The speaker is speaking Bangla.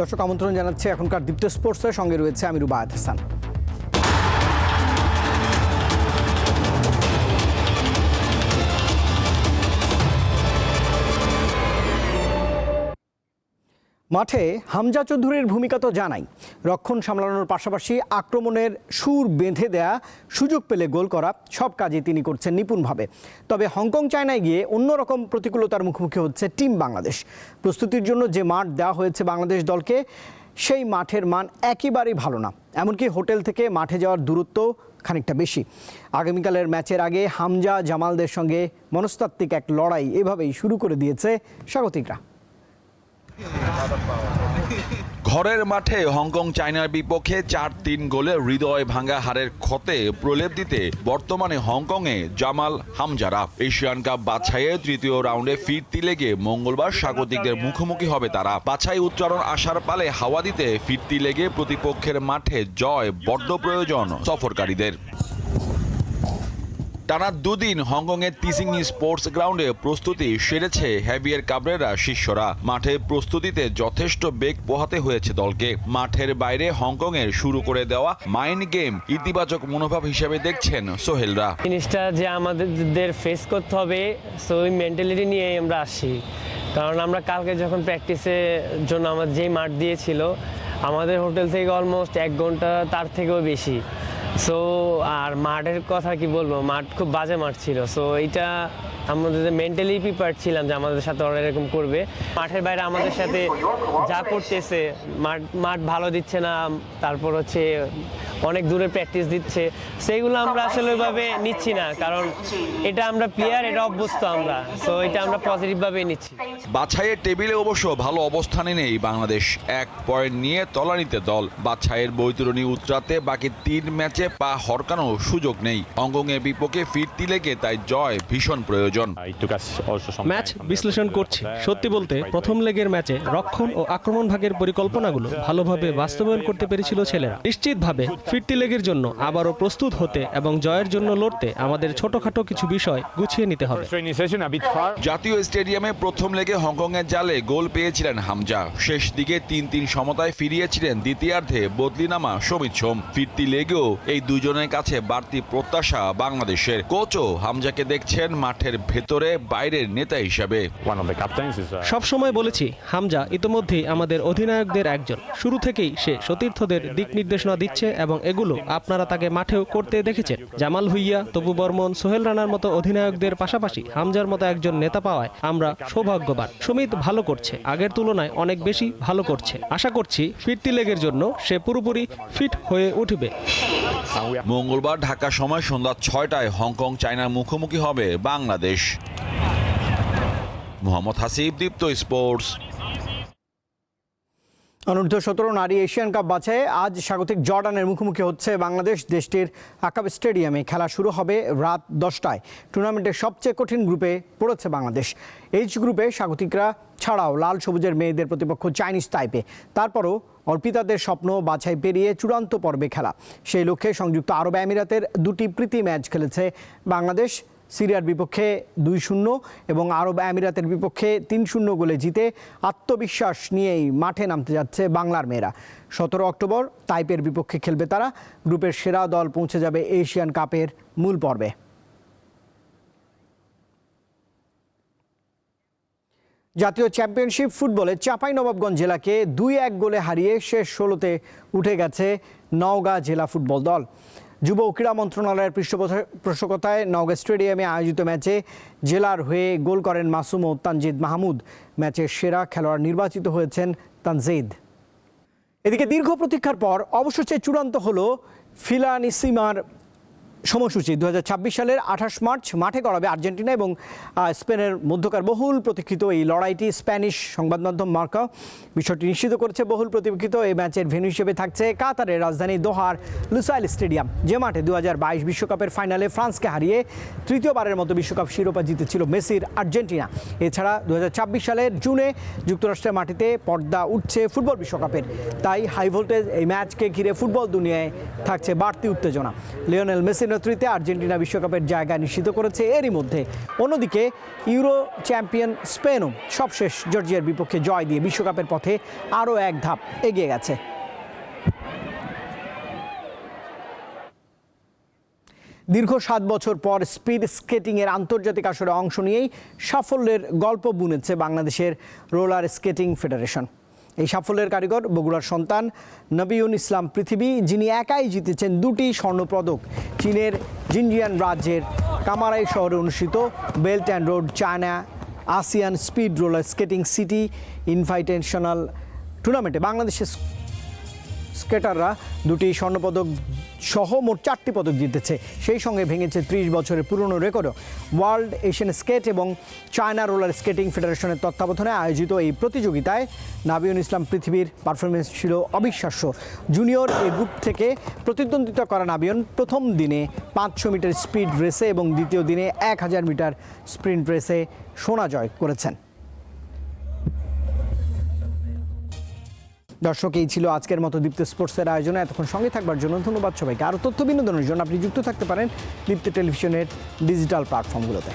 দর্শক আমন্ত্রণ জানাচ্ছে এখনকার দীপ্ত স্পোর্টসের সঙ্গে রয়েছে আমি রুবায়ত হাসান। মাঠে হামজা চৌধুরীর ভূমিকা তো জানাই। রক্ষণ সামলানোর পাশাপাশি আক্রমণের সুর বেঁধে দেয়া সুযোগ পেলে গোল করা সব কাজে তিনি করছেন নিপুণভাবে। তবে হংকং চায়নায় গিয়ে অন্যরকম প্রতিকূলতার মুখোমুখি হচ্ছে টিম বাংলাদেশ। প্রস্তুতির জন্য যে মাঠ দেওয়া হয়েছে বাংলাদেশ দলকে, সেই মাঠের মান একেবারেই ভালো না। এমনকি হোটেল থেকে মাঠে যাওয়ার দূরত্ব খানিকটা বেশি। আগামীকালের ম্যাচের আগে হামজা জামালদের সঙ্গে মনস্তাত্ত্বিক এক লড়াই এভাবেই শুরু করে দিয়েছে স্বাগতিকরা। ঘরের মাঠে হংকং চায়নার বিপক্ষে চার তিন গোলে হৃদয় ভাঙা হারের ক্ষতে প্রলেপ দিতে বর্তমানে হংকংয়ে জামাল হামজারা এশিয়ান কাপ বাছাইয়ে তৃতীয় রাউন্ডে ফিরতি লেগে মঙ্গলবার স্বাগতিকদের মুখোমুখি হবে তারা। বাছাই উচ্চারণ আসার পালে হাওয়া দিতে ফিরতি লেগে প্রতিপক্ষের মাঠে জয় বড্ড প্রয়োজন সফরকারীদের। টানা দুদিন হংকংয়ের তিসিং স্পোর্টস গ্রাউন্ডে প্রস্তুতি সেরেছে হ্যাভিয়ার কাবরেরা শিষ্যরা। মাঠে প্রস্তুতিতে যথেষ্ট বেগ পোহাতে হয়েছে দলকে। মাঠের বাইরে হংকংয়ের শুরু করে দেওয়া মাইন্ড গেম ইতিবাচক মনোভাব হিসেবে দেখছেন সোহেলরা। জিনিসটা যে আমাদের ফেস করতে হবে সো ওই মেন্টালিটি নিয়ে আমরা আসি। কারণ আমরা কালকে যখন প্র্যাকটিসের জন্য আমার যেই মাঠ দিয়েছিল, আমাদের হোটেল থেকে অলমোস্ট এক ঘণ্টা তার থেকেও বেশি। সো আর মাঠের কথা কি বলব? মাঠ খুব বাজে মাঠ ছিল। সো এটা আমাদের মেন্টালি প্রিপেয়ার ছিলাম যে আমাদের সাথে ওরা এরকম করবে। মাঠের বাইরে আমাদের সাথে যা করতেছে, মাঠ মাঠ ভালো দিচ্ছে না, তারপর হচ্ছে অনেক দূরে প্র্যাকটিস দিচ্ছে। সেইগুলো আমরা আসলে ওইভাবে নিচ্ছি না, কারণ এটা আমরা প্লেয়ার এটা অভ্যস্ত আমরা। সো এটা আমরা পজিটিভভাবে নিচ্ছি। বাছাইয়ের টেবিলে অবশ্য ভালো অবস্থানে নেই বাংলাদেশ। এক পয়েন্ট নিয়ে তলানিতে দল। বাছাইয়ের বৈতরণী উতরাতে বাকি তিন ম্যাচে পা হরকানো সুযোগ নেই। হংকংয়ের বিপক্ষে ফিরতি লেগে তাই জয় ভীষণ প্রয়োজন। ম্যাচ বিশ্লেষণ করছি। সত্যি বলতে প্রথম লেগের ম্যাচে রক্ষণ ও আক্রমণ ভাগের পরিকল্পনাগুলো ভালোভাবে বাস্তবায়ন করতে পেরেছিল ছেলেরা। নিশ্চিতভাবে ফিরতি লেগের জন্য আবারও প্রস্তুত হতে এবং জয়ের জন্য লড়তে আমাদের ছোটখাটো কিছু বিষয় গুছিয়ে নিতে হবে। জাতীয় স্টেডিয়ামে প্রথম লেগে হংকংয়ের জালে গোল পেয়েছিলেন হামজা। শেষ দিকে তিন তিন সমতায় ফিরিয়েছিলেন দ্বিতীয়ার্ধে বদলি নামা সমিত সোম। ফিরতি লেগেও এই দুজনের কাছে বাড়তি প্রত্যাশা বাংলাদেশের। কোচও হামজাকে দেখছেন মাঠের ভেতরে বাইরের নেতা হিসাবে। সবসময় বলেছি হামজা ইতোমধ্যেই আমাদের অধিনায়কদের একজন। শুরু থেকেই সে সতীর্থদের দিক নির্দেশনা দিচ্ছে এবং এগুলো আপনারা তাকে মাঠেও করতে দেখেছেন। জামাল ভুইয়া তপু বর্মন সোহেল রানার মতো অধিনায়কদের পাশাপাশি হামজার মতো একজন নেতা পাওয়ায় আমরা সৌভাগ্যবান। সুমিত ভালো করছে আগের তুলনায় অনেক বেশি ভালো করছে। আশা করছি ফিরতি লেগের জন্য সে পুরোপুরি ফিট হয়ে উঠবে। মঙ্গলবার ঢাকা সময় সন্ধ্যা ছয়টায় হংকং চায়নার মুখোমুখি হবে বাংলাদেশ। মোহাম্মদ হাসিব, দীপ্ত স্পোর্টস। অনূর্ধ্ব সতেরো নারী এশিয়ান কাপ বাছাইয়ে আজ স্বাগতিক জর্ডানের মুখোমুখি হচ্ছে বাংলাদেশ। দেশটির আকাব স্টেডিয়ামে খেলা শুরু হবে রাত দশটায়। টুর্নামেন্টের সবচেয়ে কঠিন গ্রুপে পড়েছে বাংলাদেশ। এইচ গ্রুপে স্বাগতিকরা ছাড়াও লাল সবুজের মেয়েদের প্রতিপক্ষ চাইনিজ তাইপে। তারপরও অর্পিতাদের স্বপ্ন বাছাই পেরিয়ে চূড়ান্ত পর্বে খেলা। সেই লক্ষ্যে সংযুক্ত আরব আমিরাতের দুটি প্রীতি ম্যাচ খেলেছে বাংলাদেশ। সিরিয়ার বিপক্ষে দুই শূন্য এবং আরব আমিরাতের বিপক্ষে তিন শূন্য গোলে জিতে আত্মবিশ্বাস নিয়েই মাঠে নামতে যাচ্ছে বাংলার মেয়েরা। সতেরো অক্টোবর তাইপের বিপক্ষে খেলবে তারা। গ্রুপের সেরা দল পৌঁছে যাবে এশিয়ান কাপের মূল পর্বে। জাতীয় চ্যাম্পিয়নশিপ ফুটবলে চাঁপাইনবাবগঞ্জ জেলাকে দুই এক গোলে হারিয়ে শেষ ষোলোতে উঠে গেছে নওগাঁ জেলা ফুটবল দল। যুব ও ক্রীড়া মন্ত্রণালয়ের পৃষ্ঠপোষকতায় নওগাঁ স্টেডিয়ামে আয়োজিত ম্যাচে জেলার হয়ে গোল করেন মাসুম ও তানজিদ মাহমুদ। ম্যাচের সেরা খেলোয়াড় নির্বাচিত হয়েছেন তানজিদ। এদিকে দীর্ঘ প্রতীক্ষার পর অবশেষে চূড়ান্ত হল ফিলানিসিমার সময়সূচি দু হাজার ছাব্বিশ সালের আঠাশ মার্চ মাঠে করাবে আর্জেন্টিনা এবং স্পেনের মধ্যকার বহুল প্রতীক্ষিত এই লড়াইটি স্প্যানিশ সংবাদ মাধ্যম মার্কা। বিষয়টি নিশ্চিত করেছে, বহুল প্রতীক্ষিত এই ম্যাচের ভেন্যু হিসেবে থাকছে কাতারের রাজধানী দোহার লুসাইল স্টেডিয়াম, যে মাঠে দু বিশ্বকাপের ফাইনালে ফ্রান্সকে হারিয়ে তৃতীয়বারের মতো বিশ্বকাপ শিরোপা জিতেছিল মেসির আর্জেন্টিনা। এছাড়া দু হাজার ছাব্বিশ সালের জুনে যুক্তরাষ্ট্রের মাটিতে পর্দা উঠছে ফুটবল বিশ্বকাপের। তাই হাই ভোল্টেজ এই ম্যাচকে ঘিরে ফুটবল দুনিয়ায় থাকছে বাড়তি উত্তেজনা। লিওনেল মেসির নেতৃত্বে আর্জেন্টিনা বিশ্বকাপের জায়গা নিশ্চিত করেছে। এরই মধ্যে অন্যদিকে ইউরো চ্যাম্পিয়ন স্পেনও সবশেষ জর্জিয়ার বিপক্ষে জয় দিয়ে বিশ্বকাপের পথে আরও এক ধাপ এগিয়ে গেছে। দীর্ঘ সাত বছর পর স্পিড স্কেটিংয়ের আন্তর্জাতিক আসরে অংশ নিয়েই সাফল্যের গল্প বুনেছে বাংলাদেশের রোলার স্কেটিং ফেডারেশন। এই সাফল্যের কারিগর বগুড়ার সন্তান নবীউন ইসলাম পৃথিবী, যিনি একাই জিতেছেন দুটি স্বর্ণপদক, চীনের জিনজিয়ান রাজ্যের কামারাই শহরে অনুষ্ঠিত belt and road China ASEAN speed roller skating city invitational টুর্নামেন্টে বাংলাদেশের স্কেটাররা দুটি স্বর্ণপদক সহ মোট চারটি পদক জিতেছে। সেই সঙ্গে ভেঙেছে ত্রিশ বছরের পুরনো রেকর্ডও। ওয়ার্ল্ড এশিয়ান স্কেট এবং চায়না রোলার স্কেটিং ফেডারেশনের তত্ত্বাবধানে আয়োজিত এই প্রতিযোগিতায় নাবিউন ইসলাম পৃথিবীর পারফরমেন্স ছিল অবিশ্বাস্য। জুনিয়র এই গ্রুপ থেকে প্রতিদ্বন্দ্বিতা করা নাবিয়ন প্রথম দিনে পাঁচশো মিটার স্পিড রেসে এবং দ্বিতীয় দিনে এক হাজার মিটার স্প্রিন্ট রেসে সোনা জয় করেছেন। দর্শক, এই ছিল আজকের মতো দীপ্ত স্পোর্টসের আয়োজনে। এতক্ষণ সঙ্গে থাকবার জন্য ধন্যবাদ সবাইকে। আরও তথ্য বিনোদনের জন্য আপনি যুক্ত থাকতে পারেন দীপ্ত টেলিভিশনের ডিজিটাল প্ল্যাটফর্মগুলোতে।